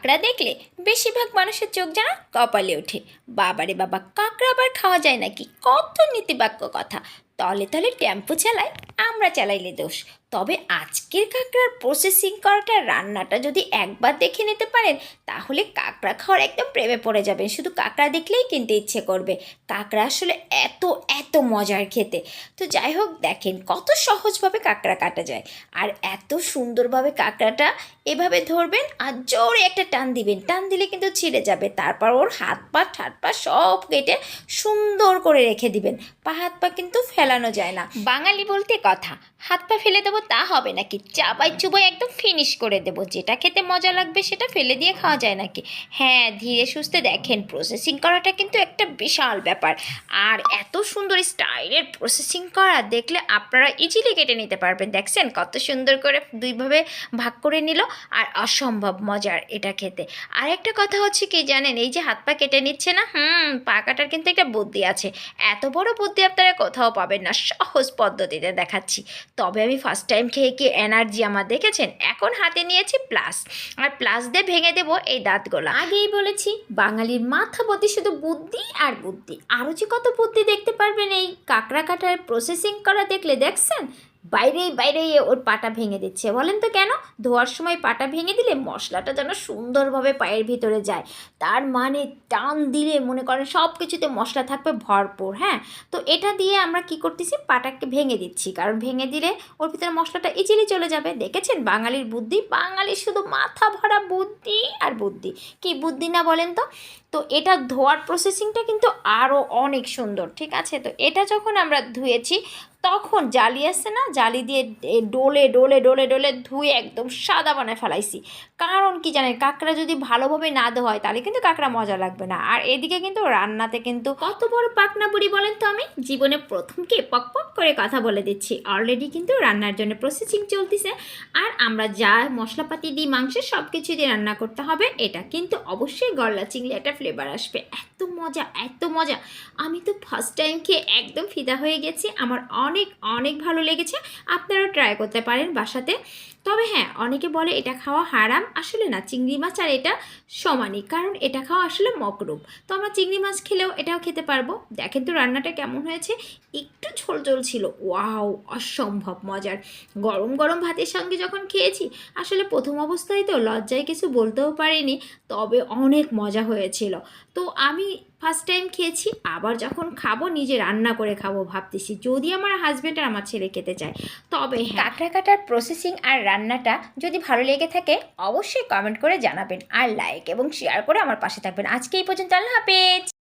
কাঁকড়া দেখলে বেশিরভাগ মানুষের চোখ যেন কপালে ওঠে। বাবারে বাবা, কাঁকড়া আবার খাওয়া যায় নাকি? কত নীতিবাক্য কথা। তলে তলে টেম্পো চালায়, আমরা চালাইলে দোষ। তবে আজকের কাঁকড়ার প্রসেসিং করাটা, রান্নাটা যদি একবার দেখে নিতে পারেন, তাহলে কাঁকড়া খাওয়ার একদম প্রেমে পড়ে যাবেন। শুধু কাঁকড়া দেখলেই কিনতে ইচ্ছে করবে। কাঁকড়া আসলে এত এত মজার খেতে। তো যাই হোক, দেখেন কত সহজভাবে কাঁকড়া কাটা যায়। আর এত সুন্দরভাবে কাঁকড়াটা এভাবে ধরবেন আর জোরে একটা টান দিবেন। টান দিলে কিন্তু ছিঁড়ে যাবে। তারপর ওর হাত পা, ঠাট পা সব কেটে সুন্দর করে রেখে দিবেন। পা, হাত পা কিন্তু ফেলানো যায় না। বাঙালি বলতে কথা, হাত পা ফেলে দেবো তা হবে নাকি? চাবাই চুবাই একদম ফিনিশ করে দেবো। যেটা খেতে মজা লাগবে সেটা ফেলে দিয়ে খাওয়া যায় নাকি? হ্যাঁ ধীরে সুস্থে দেখেন প্রসেসিং করাটা কিন্তু একটা বিশাল ব্যাপার। আর এত সুন্দর স্টাইলের প্রসেসিং করা দেখলে আপনারা ইজিলি কেটে নিতে পারবেন। দেখছেন কত সুন্দর করে দুইভাবে ভাগ করে নিল, আর অসম্ভব মজার এটা খেতে। আর একটা কথা হচ্ছে কি জানেন, এই যে হাত পা কেটে নিচ্ছে না, হুম, পা কাটার কিন্তু একটা বুদ্ধি আছে। এত বড় বুদ্ধি আপনারা কোথাও পাবেন না, সহজ পদ্ধতিতে দেখাচ্ছি। তবে আমি ফার্স্ট টাইম খেয়ে কি এনার্জি আমার, দেখেছেন? এখন হাতে নিয়েছি প্লাস আর প্লাস দিয়ে ভেঙে দেবো এই দাঁতগুলো। আগেই বলেছি, বাঙালির মাথা প্রতি শুধু বুদ্ধি আর বুদ্ধি। আরও যে কত বুদ্ধি দেখতে পারবেন এই কাঁকড়া কাটার প্রসেসিং করা দেখলে দেখছেন? বাইরেই বাইরেই ওর পাটা ভেঙে দিচ্ছে। বলেন তো কেন? ধোয়ার সময় পাটা ভেঙে দিলে মশলাটা যেন সুন্দরভাবে পায়ের ভিতরে যায়। তার মানে টান দিলে মনে করেন সব কিছুতে মশলা থাকবে ভরপুর হ্যাঁ? তো এটা দিয়ে আমরা কি করতেছি? পাটাকে ভেঙে দিচ্ছি। কারণ ভেঙে দিলে ওর ভিতরে মশলাটা ইজিলি চলে যাবে। দেখেছেন? বাঙালির বুদ্ধি। বাঙালির শুধু মাথা ভরা বুদ্ধি আর বুদ্ধি। কি বুদ্ধি না বলেন তো? তো এটা ধোয়ার প্রসেসিংটা কিন্তু আরও অনেক সুন্দর, ঠিক আছে? তো এটা যখন আমরা ধুয়েছি তখন জালি আসছে না, জালি দিয়ে ডোলে ডোলে ডোলে ডোলে ধুয়ে একদম সাদা বানায় ফেলাইছি। কারণ কি জানেন, কাঁকড়া যদি ভালোভাবে না দেওয়া হয়, তাহলে কিন্তু কাঁকড়া মজা লাগবে না। আর এদিকে কিন্তু রান্নাতে কিন্তু কত বড় পাকনা বুড়ি বলেন তো আমি? জীবনে প্রথমকে পক পক করে কথা বলে দিচ্ছি। অলরেডি কিন্তু রান্নার জন্য প্রসেসিং চলতেছে। আর আমরা যা মশলাপাতি দিই মাংসের সব কিছু দিয়ে রান্না করতে হবে, এটা কিন্তু অবশ্যই গলা চিংড়ি একটা ফ্লেভার আসবে। এত মজা এত মজা। আমি তো ফার্স্ট টাইম খেয়ে একদম ফিদা হয়ে গেছি। আমার অনেক অনেক ভালো লেগেছে। আপনারাও ট্রাই করতে পারেন বাসাতে। তবে হ্যাঁ অনেকে বলে এটা খাওয়া হারাম। আসলে না, চিংড়ি মাছ আর এটা সমানই। কারণ এটা খাওয়া আসলে মকরুম। তো আমরা চিংড়ি মাছ খেলেও এটাও খেতে পারব। দেখেন তো রান্নাটা কেমন হয়েছে। একটু ঝোল ঝোল ছিল। ওয়াও, অসম্ভব মজার। গরম গরম ভাতের সঙ্গে যখন খেয়েছি, আসলে প্রথম অবস্থায় তো লজ্জায় কিছু বলতেও পারিনি, তবে অনেক মজা হয়েছিল। তো আমি ফার্স্ট টাইম খেয়েছি, আবার যখন খাব, নিজে রান্না করে খাব ভাবতেছি, যদি আমার হাজব্যান্ড আর আমার ছেলে খেতে চায়। তবে কাঁকড়া কাটার প্রসেসিং আর রান্নাটা যদি ভালো লেগে থাকে, অবশ্যই কমেন্ট করে জানাবেন, আর লাইক এবং শেয়ার করে আমার পাশে থাকবেন। আজকে এই পর্যন্ত আল্লাহ হাফেজ।